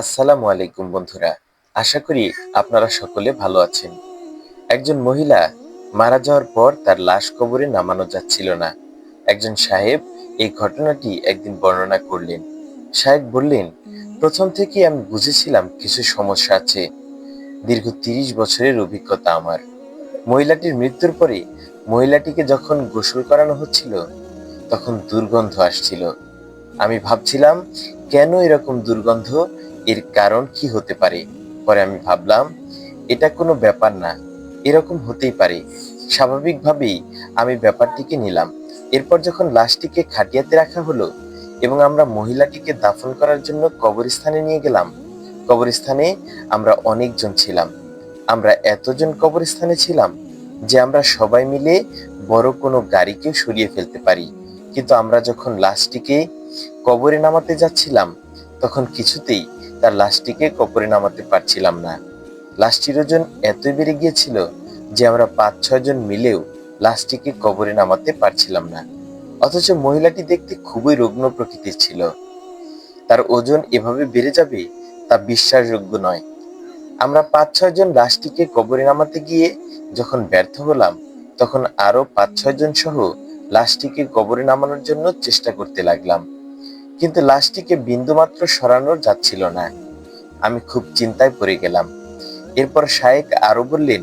আসসালামু আলাইকুম বন্ধুরা। আশা করি আপনারা সকলে ভালো আছেন। একজন মহিলা মারা যাওয়ার পর তার লাশ কবরে নামানো যাচ্ছিল না। একজন সাহেব এই ঘটনাটি একদিন বর্ণনা করলেন। সাহেব বললেন, প্রথম থেকে আমি বুঝেছিলাম কিছু সমস্যা আছে। দীর্ঘ তিরিশ বছরের অভিজ্ঞতা আমার। মহিলাটির মৃত্যুর পরে মহিলাটিকে যখন গোসল করানো হচ্ছিল, তখন দুর্গন্ধ আসছিল। আমি ভাবছিলাম, কেন এরকম দুর্গন্ধ? এর কারণ কি হতে পারে? পরে আমি ভাবলাম, এটা কোনো ব্যাপার না। এরকম হতেই পারে। স্বাভাবিকভাবেই আমি ব্যাপারটিকে নিলাম। এরপর যখন লাশটিকে খাটিয়াতে রাখা হলো এবং আমরা মহিলাটিকে দাফন করার জন্য কবরস্থানে নিয়ে গেলাম, কবরস্থানে আমরা অনেকজন ছিলাম। আমরা এতজন কবরস্থানে ছিলাম যে আমরা সবাই মিলে বড় কোনো গাড়িকে সরিয়ে ফেলতে পারি। কিন্তু আমরা যখন লাশটিকে কবরে নামাতে যাচ্ছিলাম, তখন কিছুতেই তার লাশটিকে কবরে নামাতে পারছিলাম না। লাশটির ওজন এতই বেড়ে গিয়েছিল যে আমরা পাঁচ, ছয় জন মিলেও লাশটিকে কবরে নামাতে পারছিলাম না। অথচ মহিলাটি দেখতে খুবই রুগ্ন প্রকৃতির ছিল। তার ওজন এভাবে বেড়ে যাবে তা বিশ্বাসযোগ্য নয়। আমরা পাঁচ, ছয় জন লাশটিকে কবরে নামাতে গিয়ে যখন ব্যর্থ হলাম, তখন আরও পাঁচ, ছয় জন সহ লাশটিকে কবরে নামানোর জন্য চেষ্টা করতে লাগলাম। কিন্তু লাশটিকে বিন্দুমাত্র সরানোর যাচ্ছিল না। আমি খুব চিন্তায় পড়ে গেলাম। এরপর শায়েক আরও বললেন,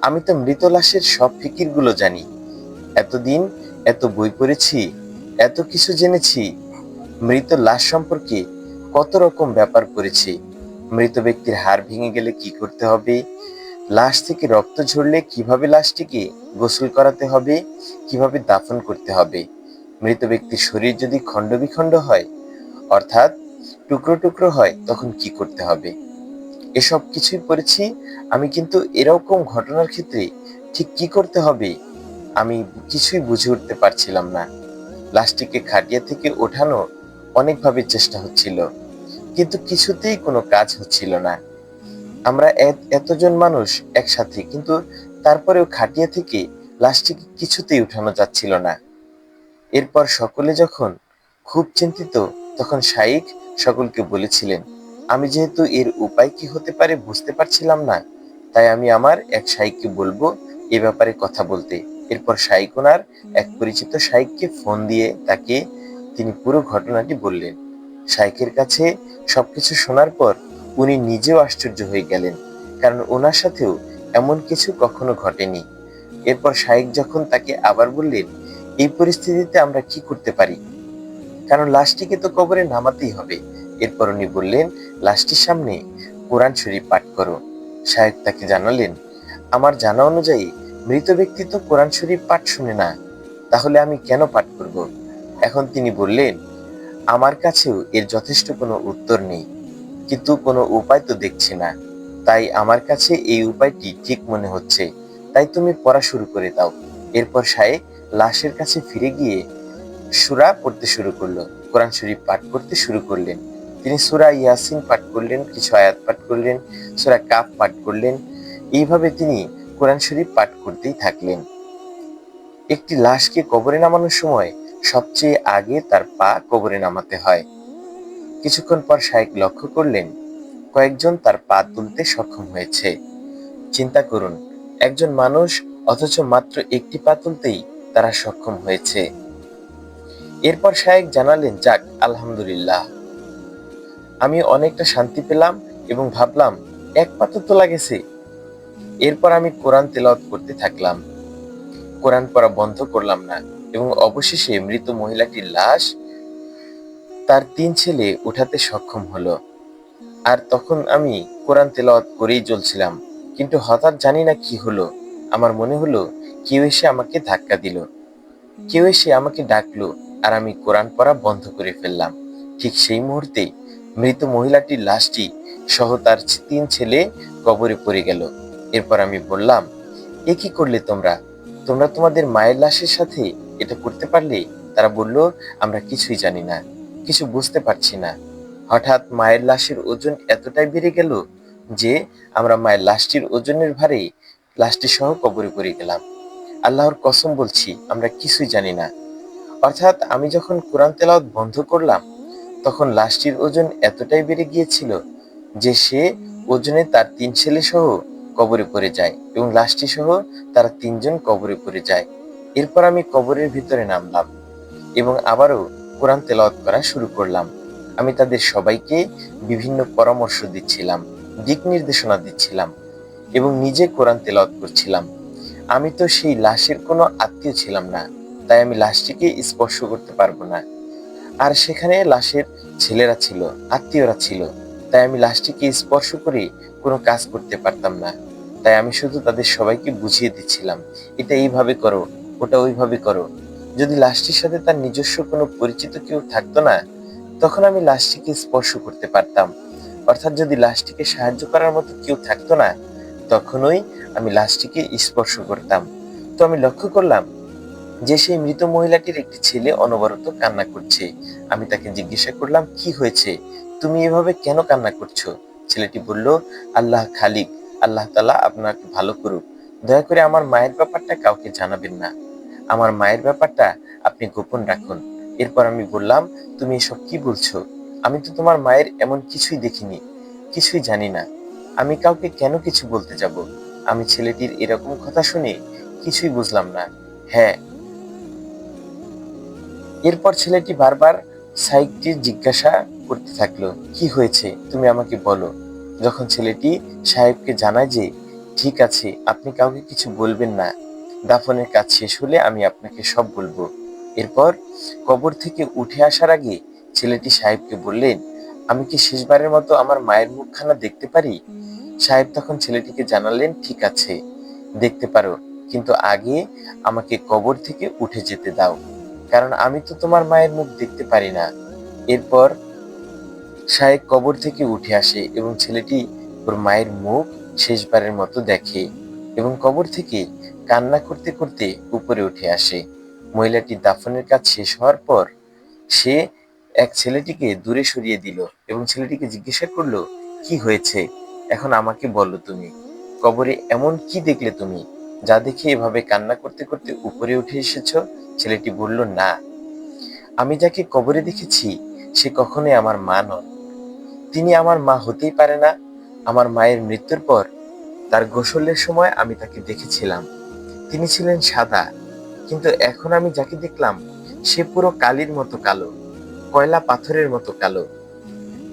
আমি তো মৃত লাশের সব ফিকিরগুলো জানি। এতদিন এত বই পড়েছি, এত কিছু জেনেছি। মৃত লাশ সম্পর্কে কত রকম ব্যাপার করেছি। মৃত ব্যক্তির হাড় ভেঙে গেলে কি করতে হবে? লাশ থেকে রক্ত ঝরলে কীভাবে লাশটিকে গোসল করাতে হবে? কীভাবে দাফন করতে হবে? মৃত ব্যক্তির শরীর যদি খণ্ড বিখণ্ড হয়, অর্থাৎ টুকরো টুকরো হয়, তখন কি করতে হবে? এসব কিছুই পড়েছি, আমি কিন্তু এরকম ঘটনার ক্ষেত্রে ঠিক কি করতে হবে? আমি কিছুই বুঝে উঠতে পারছিলাম না। লাশটিকে খাটিয়া থেকে ওঠানো অনেকভাবে চেষ্টা হচ্ছিল, কিন্তু কিছুতেই কোনো কাজ হচ্ছিল না। আমরা এত- এতজন মানুষ একসাথে, কিন্তু তারপরেও খাটিয়া থেকে লাশটিকে কিছুতেই উঠানো যাচ্ছিল না। এরপর সকলে যখন খুব চিন্তিত, তখন শাইখ সকলকে বলেছিলেন, আমি যেহেতু এর উপায় কি হতে পারে বুঝতে পারছিলাম না, তাই আমি আমার এক শাইককে বলব এ ব্যাপারে কথা বলতে। এরপর শাইক ওনার এক পরিচিত শাইককে ফোন দিয়ে তাকে তিনি পুরো ঘটনাটি বললেন। শাইকের কাছে সবকিছু শোনার পর উনি নিজেও আশ্চর্য হয়ে গেলেন, কারণ ওনার সাথেও এমন কিছু কখনো ঘটেনি। এরপর শাইক যখন তাকে আবার বললেন এই পরিস্থিতিতে আমরা কি করতে পারি? কারণ লাশটিকে তো কবরে নামাতেই হবে। এরপর উনি বললেন, লাশটির সামনে কোরআন শরীফ পাঠ করো। শায়েক তাকে জানালেন, আমার জানা অনুযায়ী মৃত ব্যক্তি তো কোরআন শরীফ পাঠ শুনে না, তাহলে আমি কেন পাঠ করব? এখন তিনি বললেন, আমার কাছেও এর যথেষ্ট কোনো উত্তর নেই, কিন্তু কোনো উপায় তো দেখছি না। তাই আমার কাছে এই উপায়টি ঠিক মনে হচ্ছে। তাই তুমি পড়া শুরু করে দাও। এরপর শায়েক লাশের কাছে ফিরে গিয়ে সুরা পড়তে শুরু করল। কোরআন শরীফ পাঠ করতে শুরু করলেন। তিনি সুরা ইয়াসিন পাঠ করলেন, কিছু আয়াত পাঠ করলেন, সুরা কাপ পাঠ করলেন। এইভাবে তিনি কোরআন শরীফ পাঠ করতেই থাকলেন। একটি লাশকে কবরে নামানোর সময় সবচেয়ে আগে তার পা কবরে নামাতে হয়। কিছুক্ষণ পর শায়েক লক্ষ্য করলেন, কয়েকজন তার পা তুলতে সক্ষম হয়েছে। চিন্তা করুন, একজন মানুষ অথচ মাত্র একটি পা তুলতেই তারা সক্ষম হয়েছে। এরপর শায়েক জানালেন, যাক, আলহামদুলিল্লাহ। আমি অনেকটা শান্তি পেলাম এবং ভাবলাম এক পাতা তোলা গেছে এরপর আমি কোরআন তেলাওয়াত করতে থাকলাম। কোরআন পড়া বন্ধ করলাম না এবং অবশেষে মৃত মহিলাটির লাশ তার তিন ছেলে উঠাতে সক্ষম হলো। আর তখন আমি কোরআন তেলাওয়াত করেই চলছিলাম কিন্তু হঠাৎ জানি না কি হলো। আমার মনে হলো কেউ এসে আমাকে ধাক্কা দিল। কেউ এসে আমাকে ডাকলো আর আমি কোরআন পড়া বন্ধ করে ফেললাম। ঠিক সেই মুহূর্তে মৃত মহিলাটির লাশটি সহ তার তিন ছেলে কবরে পড়ে গেল। এরপর আমি বললাম, এ কি করলে তোমরা? তোমরা তোমাদের মায়ের লাশের সাথে এটা করতে পারলে? তারা বলল, আমরা কিছুই জানি না, কিছু বুঝতে পারছি না। হঠাৎ মায়ের লাশের ওজন এতটাই বেড়ে গেল যে আমরা মায়ের লাশটির ওজনের ভারে লাশটি সহ কবরে পড়ে গেলাম। আল্লাহর কসম বলছি, আমরা কিছুই জানি না। অর্থাৎ আমি যখন কোরআন তেলাওয়াত বন্ধ করলাম, তখন লাশটির ওজন এতটাই বেড়ে গিয়েছিল যে সে ওজনে তার তিন ছেলে সহ কবরে পড়ে যায় এবং লাশটি সহ তারা তিনজন কবরে পড়ে যায়। এরপর আমি কবরের ভিতরে নামলাম এবং আবারও কোরআন তেলাওয়াত করা শুরু করলাম। আমি তাদের সবাইকে বিভিন্ন পরামর্শ দিচ্ছিলাম, দিক নির্দেশনা দিচ্ছিলাম এবং নিজে কোরআন তেলাওয়াত করছিলাম। আমি তো সেই লাশের কোনো আত্মীয় ছিলাম না, তাই আমি লাশটিকে স্পর্শ করতে পারব না। আর সেখানে লাশের ছেলেরা ছিল, আত্মীয়রা ছিল, তাই আমি লাশটিকে স্পর্শ করে কোনো কাজ করতে পারতাম না। তাই আমি শুধু তাদের সবাইকে বুঝিয়ে দিচ্ছিলাম, এটা এইভাবে করো, ওটা ওইভাবে করো। যদি লাশটির সাথে তার নিজস্ব কোনো পরিচিত কেউ থাকতো না, তখন আমি লাশটিকে স্পর্শ করতে পারতাম। অর্থাৎ যদি লাশটিকে সাহায্য করার মতো কেউ থাকতো না, তখনই আমি লাশটিকে স্পর্শ করতাম। তো আমি লক্ষ্য করলাম যে সেই মৃত মহিলাটির একটি ছেলে অনবরত কান্না করছে। আমি তাকে জিজ্ঞাসা করলাম, কি হয়েছে? তুমি এভাবে কেন কান্না করছ? ছেলেটি বলল, আল্লাহ খালিক, আল্লাহ তালা আপনাকে ভালো করুক। দয়া করে আমার মায়ের ব্যাপারটা কাউকে জানাবেন না। আমার মায়ের ব্যাপারটা আপনি গোপন রাখুন। এরপর আমি বললাম, তুমি এসব কি বলছো? আমি তো তোমার মায়ের এমন কিছুই দেখিনি, কিছুই জানি না। আমি কাউকে কেন কিছু বলতে যাব? আমি ছেলেটির এরকম কথা শুনে কিছুই বুঝলাম না। হ্যাঁ। এরপর ছেলেটি বারবার সাইকটির জিজ্ঞাসা করতে থাকল, কি হয়েছে? তুমি আমাকে বলো। যখন ছেলেটি সাহেবকে জানায় যে, ঠিক আছে, আপনি কাউকে কিছু বলবেন না। দাফনের কাজ শেষ হলে আমি আপনাকে সব বলব। এরপর কবর থেকে উঠে আসার আগে ছেলেটি সাহেবকে বললেন, আমি কি শেষবারের মতো আমার মায়ের মুখখানা দেখতে পারি? সাহেব তখন ছেলেটিকে জানালেন, ঠিক আছে, দেখতে পারো, কিন্তু আগে আমাকে কবর থেকে উঠে যেতে দাও, কারণ আমি তো তোমার মায়ের মুখ দেখতে পারি না। এরপর সাহেব কবর থেকে উঠে আসে এবং ছেলেটি ওর মায়ের মুখ শেষবারের মতো দেখে এবং কবর থেকে কান্না করতে করতে উপরে উঠে আসে। মহিলাটি দাফনের কাজ শেষ হওয়ার পর সে এক ছেলেটিকে দূরে সরিয়ে দিল এবং ছেলেটিকে জিজ্ঞাসা করল, কি হয়েছে? এখন আমাকে বলো তুমি, কবরে এমন কি দেখলে তুমি, যা দেখে এভাবে কান্না করতে করতে উপরে উঠে এসেছ? ছেলেটি বলল, না। আমি যাকে কবরে দেখেছি, সে কখনোই আমার মা নন। তিনি আমার মা হতেই পারে না। আমার মায়ের মৃত্যুর পর তার গোসলের সময় আমি তাকে দেখেছিলাম। তিনি ছিলেন সাদা, কিন্তু এখন আমি যাকে দেখলাম, সে পুরো কালির মতো কালো, কয়লা পাথরের মতো কালো।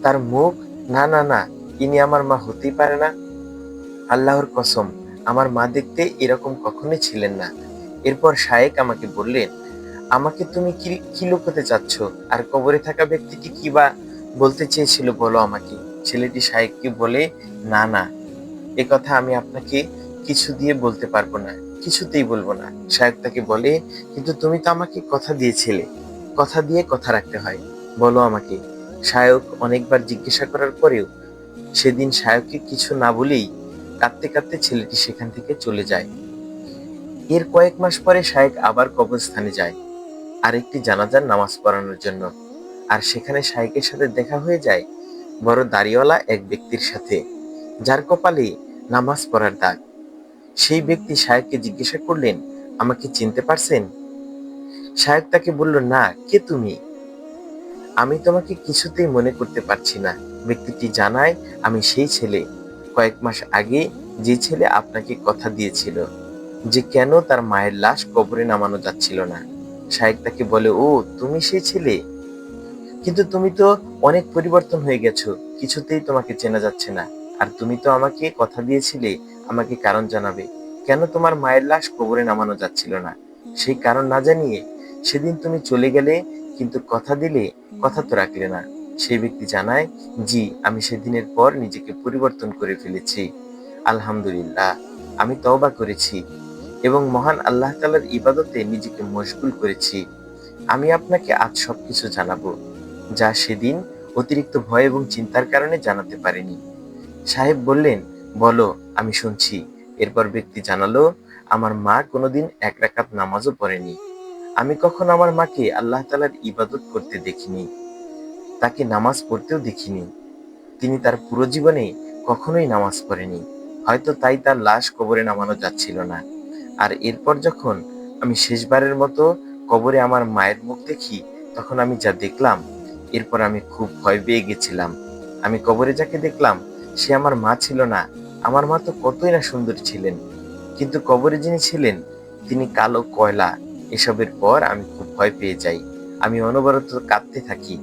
তার মুখ, না না না ইনি আমার মা হতেই পারে না। আল্লাহর কসম, আমার মা দেখতে এরকম কখনোই ছিলেন না। এরপর শায়েক আমাকে বললেন, আমাকে তুমি কি কি লুকোতে চাচ্ছ? আর কবরে থাকা ব্যক্তিটি কি বা বলতে চেয়েছিল বলো আমাকে? ছেলেটি শায়েককে বলে, না না, এ কথা আমি আপনাকে কিছু দিয়ে বলতে পারব না, কিছুতেই বলব না। শায়েক তাকে বলে, কিন্তু তুমি তো আমাকে কথা দিয়েছিলে। কথা দিয়ে কথা রাখতে হয়। বলো আমাকে। শায়ক অনেকবার জিজ্ঞাসা করার পরেও সেদিন শায়ককে কিছু না বলেই কাঁদতে কাঁদতে ছেলেটি সেখান থেকে চলে যায়। এর কয়েক মাস পরে শায়েক আবার কবরস্থানে যায় আর একটি জানাজার নামাজ পড়ানোর জন্য। আর সেখানে শায়েকের সাথে দেখা হয়ে যায় বড় দাড়িওয়ালা এক ব্যক্তির সাথে, যার কপালে নামাজ পড়ার দাগ। সেই ব্যক্তি শায়েককে জিজ্ঞাসা করলেন, আমাকে চিনতে পারছেন? শায়েক তাকে বলল, না, কে তুমি? আমি তোমাকে কিছুতেই মনে করতে পারছি না। ব্যক্তিটি জানায়, আমি সেই ছেলে। কয়েক মাস আগে যে ছেলে আপনাকে কথা দিয়েছিল, যে কেন তার মায়ের লাশ কবরে নামানো যাচ্ছিল না? শায়েক তাকে বলে, ও, তুমি সেই ছেলে। কিন্তু তুমি তো অনেক পরিবর্তন হয়ে গেছো, কিছুতেই তোমাকে চেনা যাচ্ছে না। আর তুমি তো আমাকে কথা দিয়েছিলে, আমাকে কারণ জানাবে। কেন তোমার মায়ের লাশ কবরে নামানো যাচ্ছিল না? সেই কারণ না জানিয়ে সেদিন তুমি চলে গেলে, কিন্তু কথা দিলে কথা তো রাখলে না। সেই ব্যক্তি জানায়, জি, আমি সেদিনের পর নিজেকে পরিবর্তন করে ফেলেছি। আলহামদুলিল্লাহ, আমি তওবা করেছি এবং মহান আল্লাহ তালার ইবাদতে নিজেকে মশগুল করেছি। আমি আপনাকে আজ সব কিছু জানাব, যা সেদিন অতিরিক্ত ভয় এবং চিন্তার কারণে জানাতে পারিনি। সাহেব বললেন, বলো, আমি শুনছি। এরপর ব্যক্তি জানালো, আমার মা কোনোদিন এক রাকাত নামাজও পড়েনি। আমি কখন আমার মাকে আল্লাহ তালার ইবাদত করতে দেখিনি। তাকে নামাজ পড়তেও দেখিনি। তিনি তার পুরো জীবনে কখনোই নামাজ পড়েনি। হয়তো তাই তার লাশ কবরে নামানো যাচ্ছিল না। আর এরপর যখন আমি শেষবারের মতো কবরে আমার মায়ের মুখ দেখি, তখন আমি যা দেখলাম, এরপর আমি খুব ভয় পেয়ে গেছিলাম। আমি কবরে যাকে দেখলাম, সে আমার মা ছিল না। আমার মা তো কতই না সুন্দর ছিলেন। কিন্তু কবরে যিনি ছিলেন, তিনি কালো কয়লা। এসবের পর আমি খুব ভয় পেয়ে যাই। আমি অনবরত কাঁদতে থাকি।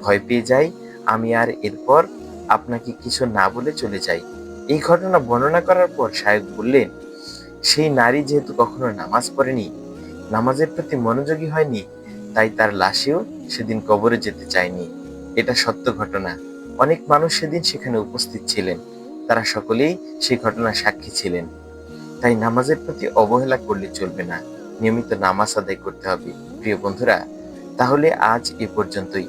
ভয় পেয়ে যাই, আমি আর এরপর আপনাকে কিছু না বলে চলে যাই। এই ঘটনা বর্ণনা করার পর শায়ক বললেন, সেই নারী যেহেতু কখনো নামাজ পড়েনি, নামাজের প্রতি মনোযোগী হয়নি, তাই তার লাশেও সেদিন কবরে যেতে চায়নি। এটা সত্য ঘটনা। অনেক মানুষ সেদিন সেখানে উপস্থিত ছিলেন। তারা সকলেই সেই ঘটনার সাক্ষী ছিলেন। তাই নামাজের প্রতি অবহেলা করলে চলবে না। নিয়মিত নামাজ আদায় করতে হবে। প্রিয় বন্ধুরা, তাহলে আজ এ পর্যন্তই।